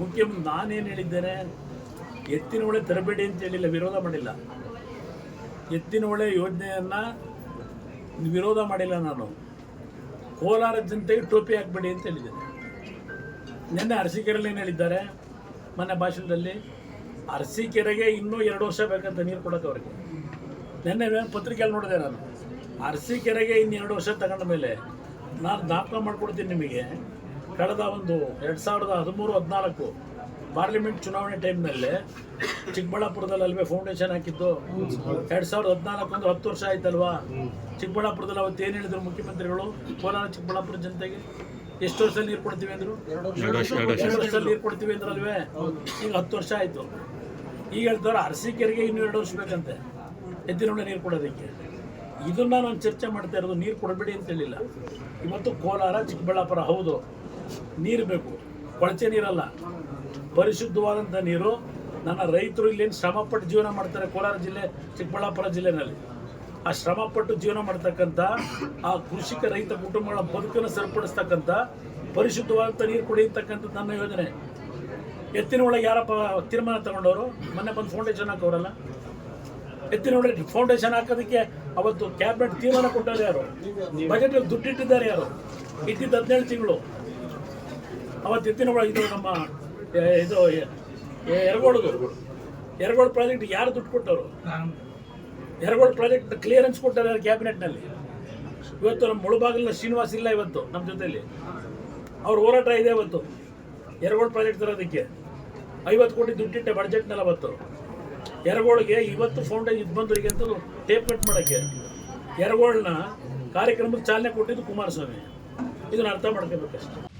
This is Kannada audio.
ಮುಖ್ಯ ನಾನೇನು ಹೇಳಿದ್ದೇನೆ? ಎತ್ತಿನ ಹೊಳೆ ತರಬೇಡಿ ಅಂತ ಹೇಳಿಲ್ಲ ವಿರೋಧ ಮಾಡಿಲ್ಲ. ಎತ್ತಿನ ಹೊಳೆ ಯೋಜನೆಯನ್ನು ವಿರೋಧ ಮಾಡಿಲ್ಲ ನಾನು. ಕೋಲಾರ ಜನತೆಗೆ ಟೋಪಿ ಹಾಕ್ಬೇಡಿ ಅಂತ ಹೇಳಿದ್ದೇನೆ ನಿನ್ನೆ ಅರಸೀಕೆರೆಯಲ್ಲಿ ಏನು ಹೇಳಿದ್ದಾರೆ? ಮೊನ್ನೆ ಭಾಷಣದಲ್ಲಿ ಅರಸೀಕೆರೆಗೆ ಇನ್ನೂ ಎರಡು ವರ್ಷ ಬೇಕಂತ ನೀರು ಕೊಡೋಕೆ ಅವರಿಗೆ. ನಿನ್ನೆ ಪತ್ರಿಕೆಯಲ್ಲಿ ನೋಡಿದೆ ನಾನು. ಅರಸೀಕೆರೆಗೆ ಇನ್ನು ಎರಡು ವರ್ಷ ತಗೊಂಡ ಮೇಲೆ ನಾನು ಜ್ಞಾಪಕ ಮಾಡ್ಕೊಡ್ತೀನಿ ನಿಮಗೆ. ಕಳೆದ ಒಂದು ಎರಡು ಸಾವಿರದ ಹದಿಮೂರು ಹದಿನಾಲ್ಕು ಪಾರ್ಲಿಮೆಂಟ್ ಚುನಾವಣೆ ಟೈಮ್ನಲ್ಲಿ ಚಿಕ್ಕಬಳ್ಳಾಪುರದಲ್ಲಿ ಅಲ್ವೇ ಫೌಂಡೇಶನ್ ಹಾಕಿದ್ದು. ಎರಡು ಸಾವಿರದ ಹದಿನಾಲ್ಕು ಅಂದ್ರೆ ಹತ್ತು ವರ್ಷ ಆಯ್ತಲ್ವಾ? ಚಿಕ್ಕಬಳ್ಳಾಪುರದಲ್ಲಿ ಅವತ್ತು ಏನು ಹೇಳಿದ್ರು ಮುಖ್ಯಮಂತ್ರಿಗಳು? ಕೋಲಾರ ಚಿಕ್ಕಬಳ್ಳಾಪುರ ಜನತೆಗೆ? ಎಷ್ಟು ವರ್ಷ ನೀರು ಕೊಡ್ತೀವಿ ಅಂದರು? ಎರಡು ವರ್ಷದಲ್ಲಿ ನೀರು ಕೊಡ್ತೀವಿ ಅಂದ್ರಲ್ವೇ? ಈಗ ಹತ್ತು ವರ್ಷ ಆಯಿತು. ಈಗ ಹೇಳ್ತಾರೆ ಅರಸೀಕೆರೆಗೆ ಇನ್ನೂ ಎರಡು ವರ್ಷ ಬೇಕಂತೆ. ಎತ್ತಿನೊಳ್ಳೆ ನೀರು ಕೊಡೋದಕ್ಕೆ. ಇದನ್ನ ನಾನು ಚರ್ಚೆ ಮಾಡ್ತಾ ಇರೋದು ನೀರು ಕೊಡಬೇಡಿ ಅಂತ ಹೇಳಿಲ್ಲ. ಇವತ್ತು ಕೋಲಾರ ಚಿಕ್ಕಬಳ್ಳಾಪುರ ಹೌದು. ನೀರು ಬೇಕು. ಕೊಳಚೆ ನೀರಲ್ಲ. ಪರಿಶುದ್ಧವಾದಂಥ ನೀರು ನನ್ನ ರೈತರು ಇಲ್ಲೇನು ಶ್ರಮಪಟ್ಟು ಜೀವನ ಮಾಡ್ತಾರೆ ಕೋಲಾರ ಜಿಲ್ಲೆ, ಚಿಕ್ಕಬಳ್ಳಾಪುರ ಜಿಲ್ಲೆನಲ್ಲಿ. ಆ ಶ್ರಮಪಟ್ಟು ಜೀವನ ಮಾಡ್ತಕ್ಕಂಥ ಆ ಕೃಷಿಕ ರೈತ ಕುಟುಂಬಗಳ ಬದುಕನ್ನು ಸರಿಪಡಿಸ್ತಕ್ಕಂಥ ಪರಿಶುದ್ಧವಾದಂಥ ನೀರು ಕುಡಿಯತಕ್ಕಂಥ ನನ್ನ ಯೋಜನೆ. ಎತ್ತಿನ ಒಳಗೆ ಯಾರಪ್ಪ ತೀರ್ಮಾನ ತಗೊಂಡವರು? ಮೊನ್ನೆ ಬಂದು ಫೌಂಡೇಶನ್ ಹಾಕೋರಲ್ಲ ಎತ್ತಿನ ಒಳಗೆ ಫೌಂಡೇಶನ್ ಹಾಕೋದಕ್ಕೆ ಅವತ್ತು ಕ್ಯಾಬಿನೆಟ್ ತೀರ್ಮಾನ ಕೊಟ್ಟವರು ಯಾರು? ಬಜೆಟ್ ದುಡ್ಡಿಟ್ಟಿದ್ದಾರೆ ಯಾರು? ಇದ್ದಿದ್ದು ಹದಿನೇಳು ತಿಂಗಳು. ಅವತ್ತು ಎತ್ತಿನ ಒಳಗೆ ಇದು ನಮ್ಮ ಇದು ಎ- ಎ- ಎರಗೋಳು ಪ್ರಾಜೆಕ್ಟ್ ಯಾರು ದುಡ್ಡು ಕೊಟ್ಟವರು? ಎರಗೋಳು ಪ್ರಾಜೆಕ್ಟ್ ಕ್ಲಿಯರೆನ್ಸ್ ಕೊಟ್ಟಾರೆ ಕ್ಯಾಬಿನೆಟ್ನಲ್ಲಿ ಇವತ್ತು ನಮ್ಮ ಮುಳುಬಾಗಿಲಿನ ಶ್ರೀನಿವಾಸ್ ಇಲ್ಲ ಇವತ್ತು ನಮ್ಮ ಜೊತೆಯಲ್ಲಿ ಅವ್ರ ಹೋರಾಟ ಇದೆ ಇವತ್ತು. ಎರಗೋಳು ಪ್ರಾಜೆಕ್ಟ್ ತರೋದಕ್ಕೆ. ಐವತ್ತು ಕೋಟಿ ದುಡ್ಡಿಟ್ಟೆ ಬಡ್ಜೆಟ್ನಲ್ಲಿ ಅವತ್ತು. ಎರಗೋಳಿಗೆ ಇವತ್ತು ಫೌಂಡೇಶನ್ ಇದು ಬಂದು ಅಂತ ಟೇಪ್ ಕಟ್ ಮಾಡೋಕ್ಕೆ. ಎರಗೋಳನ್ನ ಕಾರ್ಯಕ್ರಮಕ್ಕೆ ಚಾಲನೆ ಕೊಟ್ಟಿದ್ದು ಕುಮಾರಸ್ವಾಮಿ. ಇದನ್ನು ಅರ್ಥ ಮಾಡ್ಕೋಬೇಕಷ್ಟೆ.